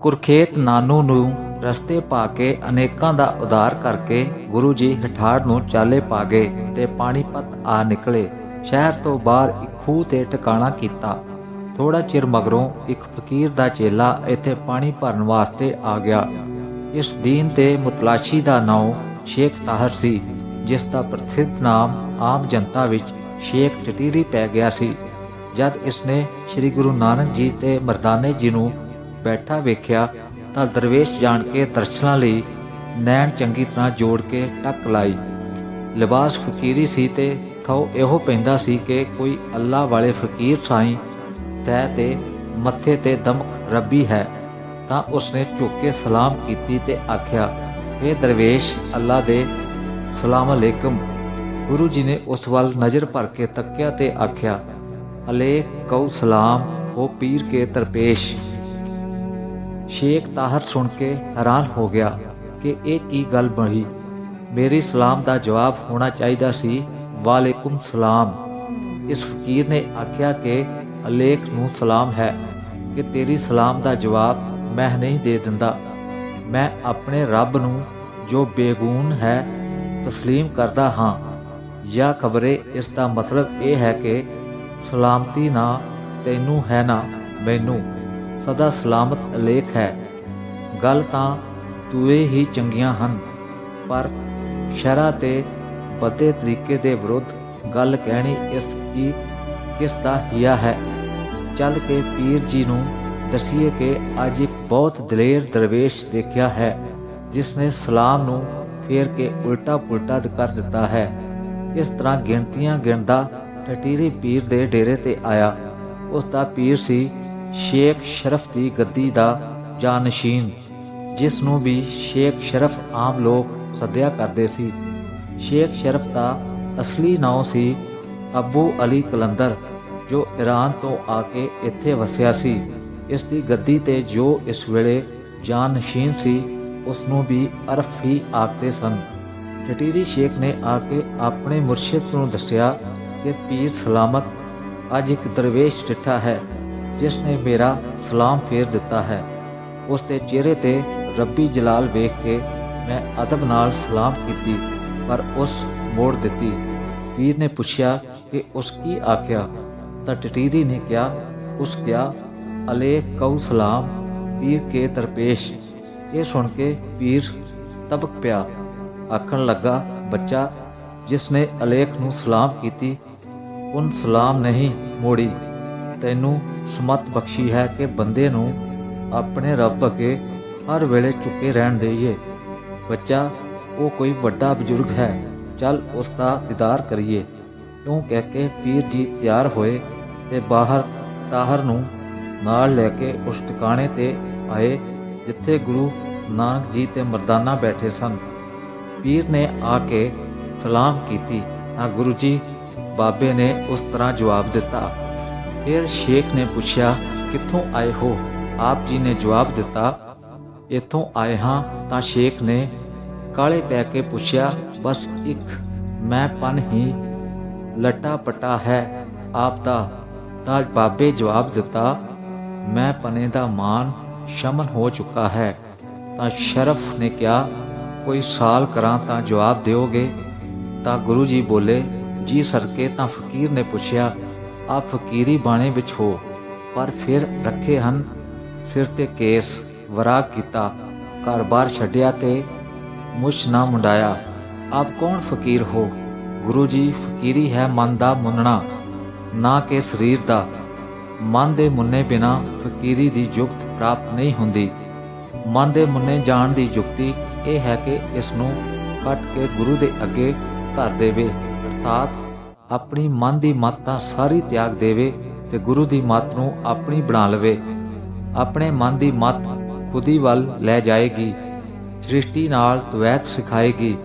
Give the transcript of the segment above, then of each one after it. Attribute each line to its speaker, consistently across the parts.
Speaker 1: ਕੁਰਖੇਤ ਨਾਨੂ ਨੂੰ ਰਸਤੇ ਪਾ ਕੇ ਅਨੇਕਾਂ ਦਾ ਉਧਾਰ ਕਰਕੇ ਗੁਰੂ ਜੀ ਹਠਾੜ ਨੂੰ ਚਾਲੇ ਪਾ ਗਏ ਤੇ ਪਾਣੀਪਤ ਆ ਨਿਕਲੇ। ਸ਼ਹਿਰ ਤੋਂ ਬਾਹਰ ਇੱਕ ਖੂਹ ਤੇ ਟਿਕਾਣਾ ਕੀਤਾ। ਥੋੜਾ ਚਿਰ ਮਗਰੋਂ ਇੱਕ ਫਕੀਰ ਦਾ ਚੇਲਾ ਇੱਥੇ ਪਾਣੀ ਭਰਨ ਵਾਸਤੇ ਆ ਗਿਆ। ਇਸ ਦੀਨ ਤੇ ਮੁਤਲਾਸ਼ੀ ਦਾ ਨਾਮ ਸ਼ੇਖ ਤਾਹਰ ਸੀ, ਜਿਸ ਦਾ ਪ੍ਰਸਿੱਧ ਨਾਮ ਆਮ ਜਨਤਾ ਵਿੱਚ ਸ਼ੇਖ ਟਟੀਰੀ ਪੈ ਗਿਆ ਸੀ। ਜਦ ਇਸਨੇ ਸ੍ਰੀ ਗੁਰੂ ਨਾਨਕ ਜੀ ਤੇ ਮਰਦਾਨੇ ਜੀ ਨੂੰ ਬੈਠਾ ਵੇਖਿਆ ਤਾਂ ਦਰਵੇਸ਼ ਜਾਣ ਕੇ ਦਰਸ਼ਨਾਂ ਲਈ ਨੈਣ ਚੰਗੀ ਤਰ੍ਹਾਂ ਜੋੜ ਕੇ ਟੱਕ ਲਾਈ। ਲਿਬਾਸ ਫਕੀਰੀ ਸੀ ਤੇ ਥੋ ਇਹੋ ਪੈਂਦਾ ਸੀ ਕਿ ਕੋਈ ਅੱਲਾ ਵਾਲੇ ਫਕੀਰ ਸਾਈਂ ਤੈ ਤੇ ਮੱਥੇ ਤੇ ਦਮਕ ਰੱਬੀ ਹੈ। ਤਾਂ ਉਸਨੇ ਝੁੱਕ ਕੇ ਸਲਾਮ ਕੀਤੀ ਤੇ ਆਖਿਆ ਇਹ ਦਰਵੇਸ਼, ਅੱਲਾ ਦੇ ਸਲਾਮ ਅਲੈਕਮ। ਗੁਰੂ ਜੀ ਨੇ ਉਸ ਵੱਲ ਨਜ਼ਰ ਭਰ ਕੇ ਤੱਕਿਆ ਤੇ ਆਖਿਆ ਅਲੇ ਕਉ ਸਲਾਮ, ਹੋ ਪੀਰ ਕੇ ਤਰਪੇਸ਼। ਸ਼ੇਖ ਤਾਹਰ ਸੁਣ ਕੇ ਹੈਰਾਨ ਹੋ ਗਿਆ ਕਿ ਇਹ ਕੀ ਗੱਲ ਬਣੀ। ਮੇਰੀ ਸਲਾਮ ਦਾ ਜਵਾਬ ਹੋਣਾ ਚਾਹੀਦਾ ਸੀ, ਵਾਲੇਕੁਮ ਸਲਾਮ। ਇਸ ਫਕੀਰ ਨੇ ਆਖਿਆ ਕਿ ਅਲੇਖ ਨੂੰ ਸਲਾਮ ਹੈ ਕਿ ਤੇਰੀ ਸਲਾਮ ਦਾ ਜਵਾਬ ਮੈਂ ਨਹੀਂ ਦੇ ਦਿੰਦਾ। ਮੈਂ ਆਪਣੇ ਰੱਬ ਨੂੰ ਜੋ ਬੇਗੂਨ ਹੈ ਤਸਲੀਮ ਕਰਦਾ ਹਾਂ। ਜਾਂ ਖਬਰੇ, ਇਸ ਦਾ ਮਤਲਬ ਇਹ ਹੈ ਕਿ ਸਲਾਮਤੀ ਨਾ ਤੈਨੂੰ ਹੈ ਨਾ ਮੈਨੂੰ। ਸਦਾ ਸਲਾਮਤ ਲੇਖ ਹੈ। ਗੱਲ ਤਾਂ ਤੂਏ ਹੀ ਚੰਗੀਆਂ ਹਨ, ਪਰ ਸ਼ਰਾ ਤੇ ਬਦੇ ਤਰੀਕੇ ਦੇ ਵਿਰੁੱਧ ਗੱਲ ਕਹਿਣੀ ਇਸ ਦੀ ਕਿਸ ਦਾ ਹਿਆ ਹੈ। ਚੱਲ ਕੇ ਪੀਰ ਜੀ ਨੂੰ ਦਸੀਏ ਕਿ ਅੱਜ ਇੱਕ ਬਹੁਤ ਦਲੇਰ ਦਰਵੇਸ਼ ਦੇਖਿਆ ਹੈ, ਜਿਸ ਨੇ ਸਲਾਮ ਨੂੰ ਫੇਰ ਕੇ ਉਲਟਾ ਪੁਲਟਾ ਕਰ ਦਿੱਤਾ ਹੈ। ਇਸ ਤਰ੍ਹਾਂ ਗਿਣਤੀਆਂ ਗਿਣਦਾ ਟਟੀਰੀ ਪੀਰ ਦੇ ਡੇਰੇ ਤੇ ਆਇਆ। ਉਸ ਦਾ ਪੀਰ ਸੀ ਸ਼ੇਖ ਸ਼ਰਫ ਦੀ ਗੱਦੀ ਦਾ ਜਾਨਸ਼ੀਨ, ਜਿਸ ਨੂੰ ਵੀ ਸ਼ੇਖ ਸ਼ਰਫ ਆਮ ਲੋਕ ਸੱਦਿਆ ਕਰਦੇ ਸੀ। ਸ਼ੇਖ ਸ਼ਰਫ ਦਾ ਅਸਲੀ ਨਾਮ ਸੀ ਅਬੂ ਅਲੀ ਕਲੰਦਰ, ਜੋ ਈਰਾਨ ਤੋਂ ਆ ਕੇ ਇੱਥੇ ਵਸਿਆ ਸੀ। ਇਸ ਦੀ ਗੱਦੀ ਤੇ ਜੋ ਇਸ ਵੇਲੇ ਜਾਨਸ਼ੀਨ ਸੀ, ਉਸ ਨੂੰ ਵੀ ਅਰਫ ਹੀ ਆਖਦੇ ਸਨ। ਟਟੀਰੀ ਸ਼ੇਖ ਨੇ ਆ ਕੇ ਆਪਣੇ ਮੁਰਸ਼ਿਦ ਨੂੰ ਦੱਸਿਆ ਕਿ, ਪੀਰ ਸਲਾਮਤ, ਅੱਜ ਇੱਕ ਦਰਵੇਸ਼ ਡਿੱਠਾ ਹੈ। ਜਿਸ ਨੇ ਮੇਰਾ ਸਲਾਮ ਫੇਰ ਦਿੱਤਾ ਹੈ। ਉਸ ਦੇ ਚਿਹਰੇ ਤੇ ਰੱਬੀ ਜਲਾਲ ਵੇਖ ਕੇ ਮੈਂ ਅਦਬ ਨਾਲ ਸਲਾਮ ਕੀਤੀ, ਪਰ ਉਸ ਮੋੜ ਦਿੱਤੀ। ਪੀਰ ਨੇ ਪੁੱਛਿਆ ਕਿ ਉਸ ਕੀ ਆਖਿਆ? ਤਾਂ ਟਟੀਰੀ ਨੇ ਕਿਹਾ, ਉਸ ਕਿਹਾ ਅਲੇ ਕਉ ਸਲਾਮ, ਪੀਰ ਕੇ ਦਰਪੇਸ਼ ਇਹ ਸੁਣ ਕੇ ਪੀਰ ਤਬਕ ਪਿਆ। ਆਖਣ ਲੱਗਾ, ਬੱਚਾ ਜਿਸ ਨੇ ਅਲੇਖ ਨੂੰ ਸਲਾਮ ਕੀਤੀ, ਉਨ ਸਲਾਮ ਨਹੀਂ ਮੋੜੀ। ਤੈਨੂੰ ਸਮਤ ਬਖਸ਼ੀ ਹੈ ਕਿ ਬੰਦੇ ਨੂੰ ਆਪਣੇ ਰੱਬ ਅੱਗੇ ਹਰ ਵੇਲੇ ਝੁਕੇ ਰਹਿਣ ਦੇਈਏ। ਬੱਚਾ, ਉਹ ਕੋਈ ਵੱਡਾ ਬਜ਼ੁਰਗ ਹੈ। ਚੱਲ ਉਸ ਦਾ ਦੀਦਾਰ ਕਰੀਏ। ਕਿਉਂ ਕਹਿ ਕੇ ਪੀਰ ਜੀ ਤਿਆਰ ਹੋਏ ਤੇ ਬਾਹਰ ਤਾਹਰ ਨੂੰ ਨਾਲ ਲੈ ਕੇ ਉਸ ਟਿਕਾਣੇ ਤੇ ਆਏ, ਜਿੱਥੇ ਗੁਰੂ ਨਾਨਕ ਜੀ ਤੇ ਮਰਦਾਨਾ ਬੈਠੇ ਸਨ। ਪੀਰ ਨੇ ਆ ਕੇ ਸਲਾਮ ਕੀਤੀ ਤਾਂ ਗੁਰੂ ਜੀ ਬਾਬੇ ਨੇ ਉਸ ਤਰ੍ਹਾਂ ਜਵਾਬ ਦਿੱਤਾ। ਫਿਰ ਸ਼ੇਖ ਨੇ ਪੁੱਛਿਆ, ਕਿੱਥੋਂ ਆਏ ਹੋ? ਆਪ ਜੀ ਨੇ ਜਵਾਬ ਦਿੱਤਾ, ਇੱਥੋਂ ਆਏ ਹਾਂ। ਤਾਂ ਸ਼ੇਖ ਨੇ ਕਾਲੇ ਪੈ ਕੇ ਪੁੱਛਿਆ, ਬਸ ਇੱਕ, ਮੈਂ ਪਨ ਹੀ ਲਟਾ ਪਟਾ ਹੈ ਆਪ ਦਾ। ਤਾਂ ਬਾਬੇ ਜਵਾਬ ਦਿੱਤਾ, ਮੈਂ ਪਨੇ ਦਾ ਮਾਨ ਸ਼ਮਨ ਹੋ ਚੁੱਕਾ ਹੈ। ਤਾਂ ਸ਼ਰਫ ਨੇ ਕਿਹਾ, ਕੋਈ ਸਾਲ ਕਰਾਂ ਤਾਂ ਜਵਾਬ ਦਿਓਗੇ? ਤਾਂ ਗੁਰੂ ਜੀ ਬੋਲੇ, ਜੀ ਸਰਕੇ ਤਾਂ ਫਕੀਰ ਨੇ ਪੁੱਛਿਆ ਆਪ ਫਕੀਰੀ ਬਾਣੇ ਵਿੱਚ ਹੋ, ਪਰ ਫਿਰ ਰੱਖੇ ਹਨ। ਸਿਰ ਤੇ ਕੇਸ, ਵਰਾਗ ਕੀਤਾ ਘਰ-ਬਾਰ ਛੱਡਿਆ ਤੇ ਮੁਛ ਨਾ ਮੁੰਡਾਇਆ। ਆਪ ਕੌਣ ਫਕੀਰ ਹੋ? ਗੁਰੂ ਜੀ, ਫਕੀਰੀ ਹੈ ਮਨ ਦਾ ਮੁੰਨਣਾ, ਨਾ ਕਿ ਸਰੀਰ ਦਾ। ਮਨ ਦੇ ਮੁੰਨੇ ਬਿਨਾ ਫਕੀਰੀ ਦੀ ਯੁਕਤ ਪ੍ਰਾਪਤ ਨਹੀਂ ਹੁੰਦੀ। ਮਨ ਦੇ ਮੁੰਨੇ ਜਾਣ ਦੀ ਯੁਕਤੀ ਇਹ ਹੈ ਕਿ ਇਸ ਨੂੰ ਕੱਟ ਕੇ ਗੁਰੂ ਦੇ ਅੱਗੇ ਧਰ ਦੇਵੇ, ਅਰਥਾਤ ਆਪਣੀ ਮਨ ਦੀ ਮੱਤ ਤਾਂ ਸਾਰੀ ਤਿਆਗ ਦੇਵੇ ਤੇ ਗੁਰੂ ਦੀ ਮੱਤ ਨੂੰ ਆਪਣੀ ਬਣਾ ਲਵੇ। ਆਪਣੇ ਮਨ ਦੀ ਮੱਤ ਖੁਦੀ ਵੱਲ ਲੈ ਜਾਏਗੀ, ਸ੍ਰਿਸ਼ਟੀ ਨਾਲ ਦੁਵੈਤ ਸਿਖਾਏਗੀ,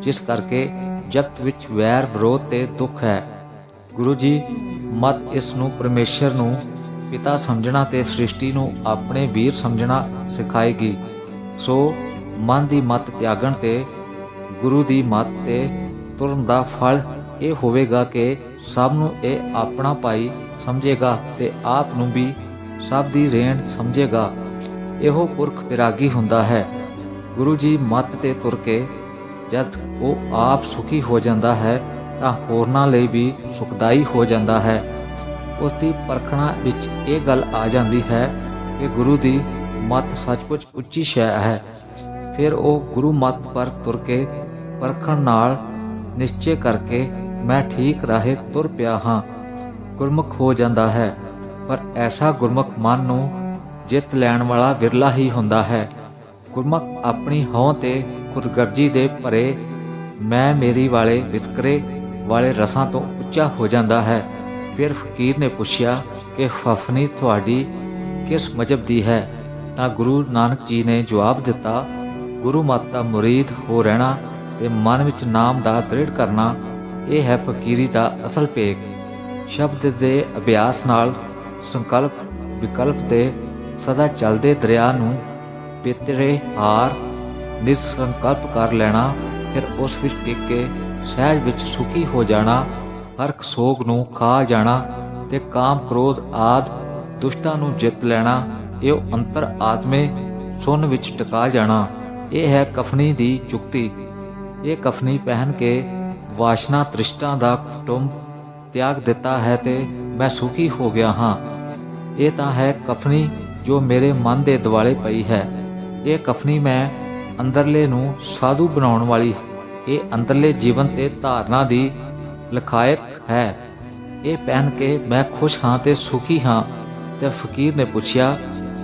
Speaker 1: ਜਿਸ ਕਰਕੇ ਜਗਤ ਵਿੱਚ ਵੈਰ ਵਿਰੋਧ ਤੇ ਦੁੱਖ ਹੈ। ਗੁਰੂ ਜੀ, ਮਤ ਇਸ ਨੂੰ ਪਰਮੇਸ਼ਰ ਨੂੰ, ਪਿਤਾ ਸਮਝਣਾ ਤੇ ਸ੍ਰਿਸ਼ਟੀ ਨੂੰ ਆਪਣੇ ਵੀਰ ਸਮਝਣਾ ਸਿਖਾਏਗੀ। ਸੋ ਮਨ ਦੀ ਮਤ ਤਿਆਗਣ ਤੇ ਗੁਰੂ ਦੀ ਮੱਤ ਤੇ ਤੁਰਨ ਦਾ ਫਲ ਇਹ ਹੋਵੇਗਾ ਕਿ ਸਭ ਨੂੰ ਇਹ ਆਪਣਾ ਭਾਈ ਸਮਝੇਗਾ ਤੇ ਆਪ ਨੂੰ ਵੀ ਸਭ ਦੀ ਰੇਣ ਸਮਝੇਗਾ। ਇਹੋ ਪੁਰਖ ਵਿਰਾਗੀ ਹੁੰਦਾ ਹੈ। ਗੁਰੂ ਜੀ ਮੱਤ ਤੇ ਤੁਰ ਕੇ ਜਦ ਉਹ ਆਪ ਸੁਖੀ ਹੋ ਜਾਂਦਾ ਹੈ ਤਾਂ ਹੋਰਨਾਂ ਲਈ ਵੀ ਸੁਖਦਾਈ ਹੋ ਜਾਂਦਾ ਹੈ। ਉਸ ਦੀ ਪਰਖਣਾ ਵਿੱਚ ਇਹ ਗੱਲ ਆ ਜਾਂਦੀ ਹੈ ਕਿ ਗੁਰੂ ਦੀ ਮੱਤ ਸੱਚਮੁੱਚ ਉੱਚੀ ਸ਼ੈ ਹੈ। ਫਿਰ ਉਹ ਗੁਰੂ ਮੱਤ ਪਰ ਤੁਰ ਕੇ ਪਰਖਣ ਨਾਲ ਨਿਸ਼ਚੈ ਕਰਕੇ ਮੈਂ ਠੀਕ ਰਾਹੇ ਤੁਰ ਪਿਆ ਹਾਂ। ਗੁਰਮੁਖ ਹੋ ਜਾਂਦਾ ਹੈ, ਪਰ ਐਸਾ ਗੁਰਮੁਖ ਮਨ ਨੂੰ ਜਿੱਤ ਲੈਣ ਵਾਲਾ ਵਿਰਲਾ ਹੀ ਹੁੰਦਾ ਹੈ। ਗੁਰਮੁਖ ਆਪਣੀ ਹੋਂ ਤੇ ਖੁਦਗਰਜੀ ਦੇ ਭਰੇ ਮੈਂ ਮੇਰੀ ਵਾਲੇ ਵਿਤਕਰੇ ਵਾਲੇ ਰਸਾਂ ਤੋਂ ਉੱਚਾ ਹੋ ਜਾਂਦਾ ਹੈ। ਫਿਰ ਫਕੀਰ ਨੇ ਪੁੱਛਿਆ ਕਿ ਫਫਨੀ ਤੁਹਾਡੀ ਕਿਸ ਮਜਬ ਦੀ ਹੈ? ਤਾਂ ਗੁਰੂ ਨਾਨਕ ਜੀ ਨੇ ਜਵਾਬ ਦਿੱਤਾ, ਗੁਰੂ ਮਾਤਾ ਮੁਰੀਦ ਹੋ ਰਹਿਣਾ ਤੇ ਮਨ ਵਿੱਚ ਨਾਮ ਦਾ ਦ੍ਰਿੜ ਕਰਨਾ ਇਹ ਹੈ ਫਕੀਰੀ ਦਾ ਅਸਲ ਭੇਗ ਸ਼ਬਦ ਦੇ ਅਭਿਆਸ ਨਾਲ ਸੰਕਲਪ ਵਿਕਲਪ ਤੇ ਸਦਾ ਚੱਲਦੇ ਦਰਿਆ ਨੂੰ ਪਿਤਰੇ ਹਾਰ ਨਿਰਸੰਕਲਪ ਕਰ ਲੈਣਾ, ਫਿਰ ਉਸ ਵਿੱਚ ਟਿਕ ਕੇ ਸਹਿਜ ਵਿੱਚ ਸੁਖੀ ਹੋ ਜਾਣਾ, ਹਰ ਇੱਕ ਸੋਗ ਨੂੰ ਖਾ ਜਾਣਾ ਤੇ ਕਾਮ ਕ੍ਰੋਧ ਆਦ ਦੁਸ਼ਟਾਂ ਨੂੰ ਜਿੱਤ ਲੈਣਾ, ਇਹ ਅੰਤਰ ਆਤਮੇ ਸੁਨ ਵਿੱਚ ਟਿਕਾ ਜਾਣਾ। ਇਹ ਹੈ ਕਫਨੀ ਦੀ ਚੁਕਤੀ। ਇਹ ਕਫਨੀ ਪਹਿਨ ਕੇ ਵਾਸ਼ਨਾ ਤ੍ਰਿਸ਼ਟਾਂ ਦਾ ਕੁਟੁੰਬ ਤਿਆਗ ਦਿੱਤਾ ਹੈ ਤੇ ਮੈਂ ਸੁਖੀ ਹੋ ਗਿਆ ਹਾਂ। ਇਹ ਤਾਂ ਹੈ ਕਫਨੀ ਜੋ ਮੇਰੇ ਮਨ ਦੇ ਦਿਵਾਲੇ ਪਈ ਹੈ। ਇਹ ਕਫਨੀ ਮੈਂ ਅੰਦਰਲੇ ਨੂੰ ਸਾਧੂ ਬਣਾਉਣ ਵਾਲੀ ਇਹ ਅੰਦਰਲੇ ਜੀਵਨ ਤੇ ਧਾਰਨਾ ਦੀ ਲਖਾਇਕ ਹੈ। ਇਹ ਪਹਿਨ ਕੇ ਮੈਂ ਖੁਸ਼ ਹਾਂ ਤੇ ਸੁਖੀ ਹਾਂ ਤੇ ਫਕੀਰ ਨੇ ਪੁੱਛਿਆ,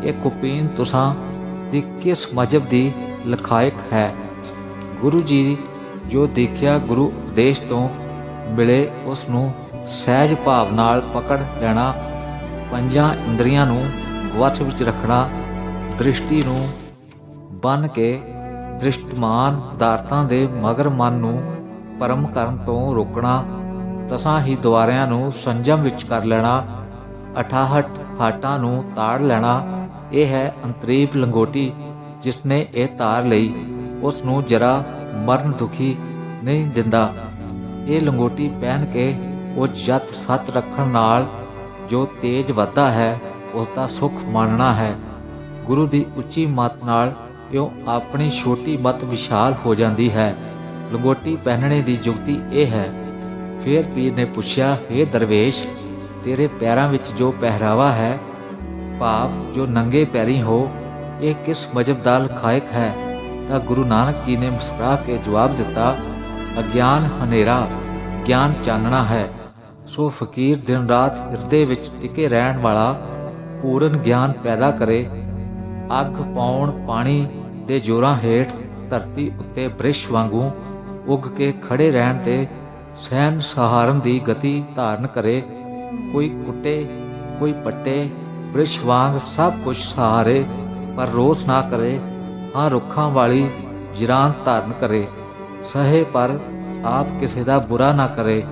Speaker 1: ਇਹ ਕੁਪੀਨ ਤੁਸਾਂ ਦੀ ਕਿਸ ਮਜਬ ਦੀ ਲਖਾਇਕ ਹੈ? ਗੁਰੂ ਜੀ ਜੋ ਦੇਖਿਆ ਗੁਰੂ ਉਪਦੇਸ਼ ਤੋਂ ਮਿਲੇ ਉਸ ਨੂੰ ਸਹਿਜ ਭਾਵ ਨਾਲ ਪਕੜ ਲੈਣਾ, ਪੰਜਾਂ ਇੰਦਰੀਆਂ ਨੂੰ ਵਸ ਵਿੱਚ ਰੱਖਣਾ, ਦ੍ਰਿਸ਼ਟੀ ਨੂੰ ਬੰਨ ਕੇ ਦ੍ਰਿਸ਼ਟਮਾਨ ਪਦਾਰਥਾਂ ਦੇ ਮਗਰ ਮਨ ਨੂੰ ਪਰਮ ਕਰਨ ਤੋਂ ਰੋਕਣਾ, ਤਸਾਂ ਹੀ ਦੁਆਰਿਆਂ ਨੂੰ ਸੰਜਮ ਵਿੱਚ ਕਰ ਲੈਣਾ ਅਠਾਹਟ ਹਾਟਾਂ ਨੂੰ ਤਾੜ ਲੈਣਾ, ਇਹ ਹੈ ਅੰਤਰੀਵ ਲੰਗੋਟੀ ਜਿਸ ਨੇ ਇਹ ਤਾਰ ਲਈ ਉਸ ਨੂੰ ਜਰਾ ਮਰਨ ਦੁਖੀ ਨਹੀਂ ਦਿੰਦਾ। ਇਹ ਲੰਗੋਟੀ ਪਹਿਨ ਕੇ ਉਹ ਜਤ ਸਤ ਰੱਖਣ ਨਾਲ ਜੋ ਤੇਜ ਵੱਧਦਾ ਹੈ ਉਸ ਦਾ ਸੁਖ ਮਾਣਨਾ ਹੈ। ਗੁਰੂ ਦੀ ਉੱਚੀ ਮੱਤ ਨਾਲ ਇਉਂ ਆਪਣੀ ਛੋਟੀ ਮੱਤ ਵਿਸ਼ਾਲ ਹੋ ਜਾਂਦੀ ਹੈ। ਲੰਗੋਟੀ ਪਹਿਨਣੇ ਦੀ ਯੁਕਤੀ ਇਹ ਹੈ। ਫਿਰ ਪੀਰ ਨੇ ਪੁੱਛਿਆ हे ਦਰਵੇਸ਼, ਤੇਰੇ ਪੈਰਾਂ ਵਿੱਚ ਜੋ ਪਹਿਰਾਵਾ ਹੈ, ਭਾਵ ਜੋ ਨੰਗੇ ਪੈਰੀ ਹੋ, ਇਹ ਕਿਸ ਮਜਬ ਦਾ ਲਖਾਇਕ ਹੈ? ਤਾਂ ਗੁਰੂ ਨਾਨਕ ਜੀ ਨੇ ਮੁਸਕਰਾ ਕੇ ਜਵਾਬ ਦਿੱਤਾ, ਅਗਿਆਨ ਹਨੇਰਾ, ਗਿਆਨ ਚਾਨਣਾ ਹੈ। ਸੋ ਫਕੀਰ ਦਿਨ ਰਾਤ ਹਿਰਦੇ ਵਿੱਚ ਟਿਕੇ ਰਹਿਣ ਵਾਲਾ ਪੂਰਨ ਗਿਆਨ ਪੈਦਾ ਕਰੇ। ਅੱਗ ਪਾਉਣ, ਪਾਣੀ ਦੇ ਜੋਰਾਂ ਹੇਠ ਧਰਤੀ ਉੱਤੇ ਬ੍ਰਿਸ਼ ਵਾਂਗੂ ਉੱਗ ਕੇ ਖੜੇ ਰਹਿਣ ਤੇ ਸਹਿਨ ਸਹਾਰਨ ਦੀ ਗਤੀ ਧਾਰਨ ਕਰੇ। ਕੋਈ ਕੁੱਟੇ, ਕੋਈ ਪੱਟੇ, ਬ੍ਰਿਸ਼ ਵਾਂਗ ਸਭ ਕੁਝ ਸਹਾਰੇ, ਪਰ ਰੋਸ ਨਾ ਕਰੇ। ਹਾਂ ਰੁੱਖਾਂ ਵਾਲੀ ਜਿਰਾਂ ਧਾਰਨ ਕਰੇ, ਸਹੇ ਪਰ ਆਪ ਕਿਸੇ ਦਾ ਬੁਰਾ ਨਾ ਕਰੇ।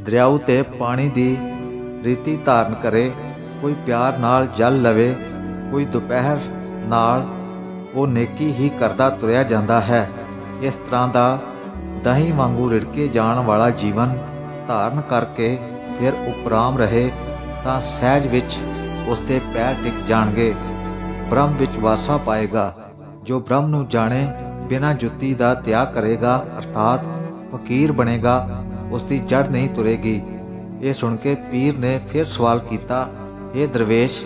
Speaker 1: ਦਰਿਆਉ ਤੇ ਪਾਣੀ ਦੀ ਰੀਤੀ ਧਾਰਨ ਕਰੇ, ਕੋਈ ਪਿਆਰ ਨਾਲ ਜਲ ਲਵੇ, ਕੋਈ ਦੁਪਹਿਰ ਨਾਲ ਉਹ ਨੇਕੀ ਹੀ ਕਰਦਾ ਤੁਰਿਆ ਜਾਂਦਾ ਹੈ। ਇਸ ਤਰ੍ਹਾਂ ਦਾ ਦਹੀਂ ਵਾਂਗੂ ਰਿੜਕੇ ਜਾਣ ਵਾਲਾ ਜੀਵਨ ਧਾਰਨ ਕਰਕੇ ਫਿਰ ਉਪਰਾਮ ਰਹੇ, ਤਾਂ ਸਹਿਜ ਵਿੱਚ ਉਸ ਦੇ ਪੈਰ ਟਿਕ ਜਾਣਗੇ, ਬ੍ਰਹਮ ਵਿੱਚ ਵਾਸਾ ਪਾਏਗਾ। ਜੋ ਬ੍ਰਹਮ ਨੂੰ ਜਾਣੇ, ਬਿਨਾਂ ਜੁੱਤੀ ਦਾ ਤਿਆਗ ਕਰੇਗਾ, ਅਰਥਾਤ ਫਕੀਰ ਬਣੇਗਾ ਉਸ ਦੀ ਜੜ ਨਹੀਂ ਤੁਰੇਗੀ। ਇਹ ਸੁਣ ਕੇ ਪੀਰ ਨੇ ਫਿਰ ਸਵਾਲ ਕੀਤਾ, ਇਹ ਦਰਵੇਸ਼,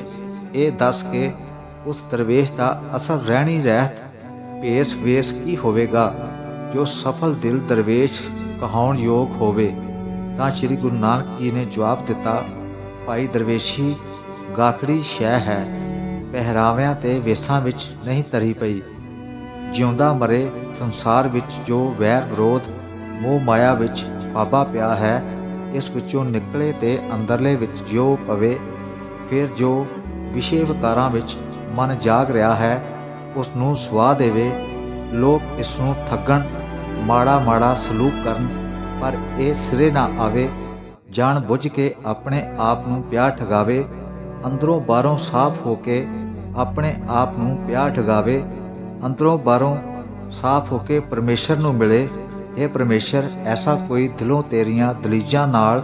Speaker 1: ਇਹ ਦੱਸ ਕੇ ਉਸ ਦਰਵੇਸ਼ ਦਾ ਅਸਲ ਰਹਿਣੀ ਰਹਿਤ ਭੇਸ ਵੇਸ ਕੀ ਹੋਵੇਗਾ? ਜੋ ਸਫਲ ਦਿਲ ਦਰਵੇਸ਼ ਕਹਾਉਣ ਯੋਗ ਹੋਵੇ। ਤਾਂ ਸ੍ਰੀ ਗੁਰੂ ਨਾਨਕ ਜੀ ਨੇ ਜਵਾਬ ਦਿੱਤਾ, ਭਾਈ ਦਰਵੇਸ਼ੀ, ਗਾਖੜੀ ਸ਼ੈ ਹੈ। ਪਹਿਰਾਵਿਆਂ ਤੇ ਵੇਸਾਂ ਵਿੱਚ ਨਹੀਂ ਤਰੀ ਪਈ। ਜਿਉਂਦਾ ਮਰੇ ਸੰਸਾਰ ਵਿੱਚ ਜੋ ਵੈਰ ਵਿਰੋਧ, ਮੋਹ ਮਾਇਆ ਵਿੱਚ ਫਾਬਾ ਪਿਆ ਹੈ, ਇਸ ਵਿੱਚੋਂ ਨਿਕਲੇ ਤੇ ਅੰਦਰਲੇ ਵਿੱਚ ਜੋ ਪਵੇ, ਫਿਰ ਜੋ ਵਿਸ਼ੇ ਵਿਕਾਰਾਂ ਵਿੱਚ ਮਨ ਜਾਗ ਰਿਹਾ ਹੈ, ਉਸ ਨੂੰ ਸਵਾ ਦੇਵੇ। ਲੋਕ ਇਸ ਨੂੰ ਠੱਗਣ, ਮਾੜਾ ਮਾੜਾ ਸਲੂਕ ਕਰਨ, ਪਰ ਇਹ ਸਿਰੇ ਨਾ ਆਵੇ। ਜਾਣ ਬੁੱਝ ਕੇ ਆਪਣੇ ਆਪ ਨੂੰ ਪਿਆ ਠਗਾਵੇ। ਅੰਦਰੋਂ ਬਾਹਰੋਂ ਸਾਫ਼ ਹੋ ਕੇ ਆਪਣੇ ਆਪ ਨੂੰ ਪਿਆ ਠਗਾਵੇ, ਅੰਦਰੋਂ ਬਾਹਰੋਂ ਸਾਫ਼ ਹੋ ਕੇ ਪਰਮੇਸ਼ਰ ਨੂੰ ਮਿਲੇ, ਇਹ ਪਰਮੇਸ਼ਰ ਐਸਾ ਕੋਈ ਦਿਲੋਂ ਤੇਰੀਆਂ ਦਲੀਜਾਂ ਨਾਲ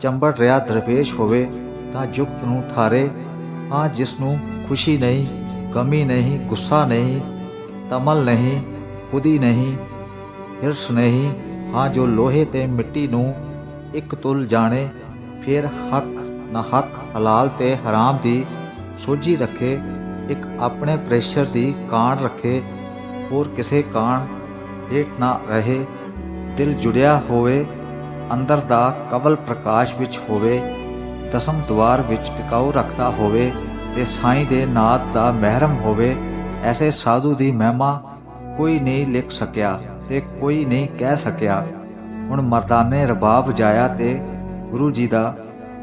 Speaker 1: ਚੰਬੜ ਰਿਹਾ ਦਰਵੇਸ਼ ਹੋਵੇ ਤਾਂ ਜੁਗਤ ਨੂੰ ਠਾਰੇ ਹਾਂ ਜਿਸ ਨੂੰ ਖੁਸ਼ੀ ਨਹੀਂ, ਗਮੀ ਨਹੀਂ, ਗੁੱਸਾ ਨਹੀਂ ਤਮਲ ਨਹੀਂ ਖੁਦੀ ਨਹੀਂ, ਹਿਰਸ ਨਹੀਂ, ਹਾਂ ਜੋ ਲੋਹੇ ਤੇ ਮਿੱਟੀ ਨੂੰ ਇੱਕ ਤੁਲ ਜਾਣੇ, ਫਿਰ ਹੱਕ ਨਾ ਹੱਕ ਹਲਾਲ ਤੇ ਹਰਾਮ ਦੀ ਸੋਝੀ ਰੱਖੇ, ਇੱਕ ਆਪਣੇ ਪ੍ਰੈਸ਼ਰ ਦੀ ਕਾਣ ਰੱਖੇ, ਹੋਰ ਕਿਸੇ ਕਾਣ ਹੇਠ ਨਾ ਰਹੇ, ਦਿਲ ਜੁੜਿਆ ਹੋਵੇ, ਅੰਦਰ ਦਾ ਕਵਲ ਪ੍ਰਕਾਸ਼ ਵਿੱਚ ਹੋਵੇ, ਦਸਮ ਦਵਾਰ ਵਿੱਚ ਟਿਕਾਉ ਰੱਖਦਾ ਹੋਵੇ ਤੇ ਸਾਈਂ ਦੇ ਨਾਤ ਦਾ ਮਹਿਰਮ ਹੋਵੇ, ਐਸੇ ਸਾਧੂ ਦੀ ਮਹਿਮਾ ਕੋਈ ਨਹੀਂ ਲਿਖ ਸਕਿਆ ਤੇ ਕੋਈ ਨਹੀਂ ਕਹਿ ਸਕਿਆ। ਹੁਣ ਮਰਦਾਨੇ ਰਬਾਬ ਵਜਾਇਆ ਤੇ ਗੁਰੂ ਜੀ ਦਾ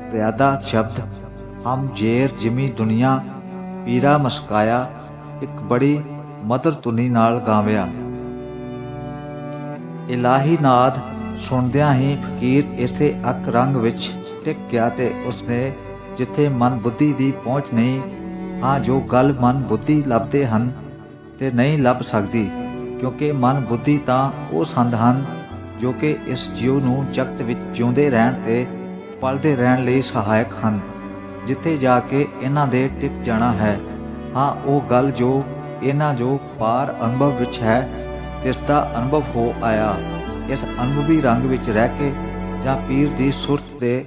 Speaker 1: ਪ੍ਰਿਆਦਾ ਸ਼ਬਦ, ਹਮ ਜੇਰ ਜਿਮੀ ਦੁਨੀਆ, ਪੀਰਾ ਮਸਕਾਇਆ, ਇੱਕ ਬੜੀ ਮਦਰ ਧੁਨੀ ਨਾਲ ਗਾਵਿਆ। ਇਲਾਹੀ ਨਾਦ ਸੁਣਦਿਆਂ ਹੀ ਫਕੀਰ ਇਸੇ ਅੱਕ ਰੰਗ ਵਿੱਚ ਟਿਕ ਗਿਆ ਤੇ ਉਸਨੇ ਜਿੱਥੇ ਮਨ ਬੁੱਧੀ ਦੀ ਪਹੁੰਚ ਨਹੀਂ, ਹਾਂ ਜੋ ਗੱਲ ਮਨ ਬੁੱਧੀ ਲੱਭਦੇ ਹਨ, ਤੇ ਨਹੀਂ ਲੱਭ ਸਕਦੀ, ਕਿਉਂਕਿ ਮਨ ਬੁੱਧੀ ਤਾਂ ਉਹ ਸੰਦ ਹਨ, ਜੋ ਕਿ ਇਸ ਜੀਵ ਨੂੰ ਜਗਤ ਵਿੱਚ ਜਿਉਂਦੇ ਰਹਿਣ ਤੇ ਪਲਦੇ ਰਹਿਣ ਲਈ ਸਹਾਇਕ ਹਨ। ਜਿੱਥੇ ਜਾ ਕੇ ਇਹਨਾਂ ਦੇ ਟਿਕ ਜਾਣਾ ਹੈ, ਹਾਂ, ਉਹ ਗੱਲ ਜੋ ਇਹਨਾਂ ਜੋ ਪਾਰ ਅਨੁਭਵ ਵਿੱਚ ਹੈ ਤਿਸ ਦਾ ਅਨੁਭਵ ਹੋ ਆਇਆ। ਇਸ ਅਨੁਭਵੀ ਰੰਗ ਵਿੱਚ ਰਹਿ ਕੇ ਜਾਂ ਪੀਰ ਦੀ ਸੁਰਤ ਦੇ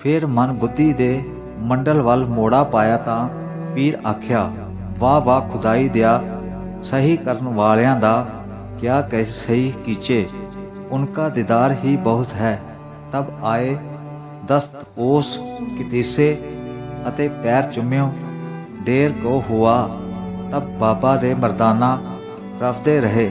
Speaker 1: ਫਿਰ ਮਨ ਬੁੱਧੀ ਦੇ ਮੰਡਲ ਵੱਲ ਮੋੜਾ ਪਾਇਆ ਤਾਂ ਪੀਰ ਆਖਿਆ, ਵਾਹ ਵਾਹ, ਖੁਦਾਈ ਦਿਆ, ਸਹੀ ਕਰਨ ਵਾਲਿਆਂ ਦਾ ਕਿਆ ਕਹਿ ਸਹੀ ਕੀਚੇ। ਉਨਕਾ ਦੀਦਾਰ ਹੀ ਬਹੁਤ ਹੈ। ਤਬ ਆਏ ਦਸਤ ਉਸ ਕਿਤੀਸੇ ਅਤੇ ਪੈਰ ਚੁੰਮਿਓ, ਡੇਰ ਕੋ ਹੁਆ, ਤਬ ਬਾਬਾ ਦੇ ਮਰਦਾਨਾ ਰਫਦੇ ਰਹੇ।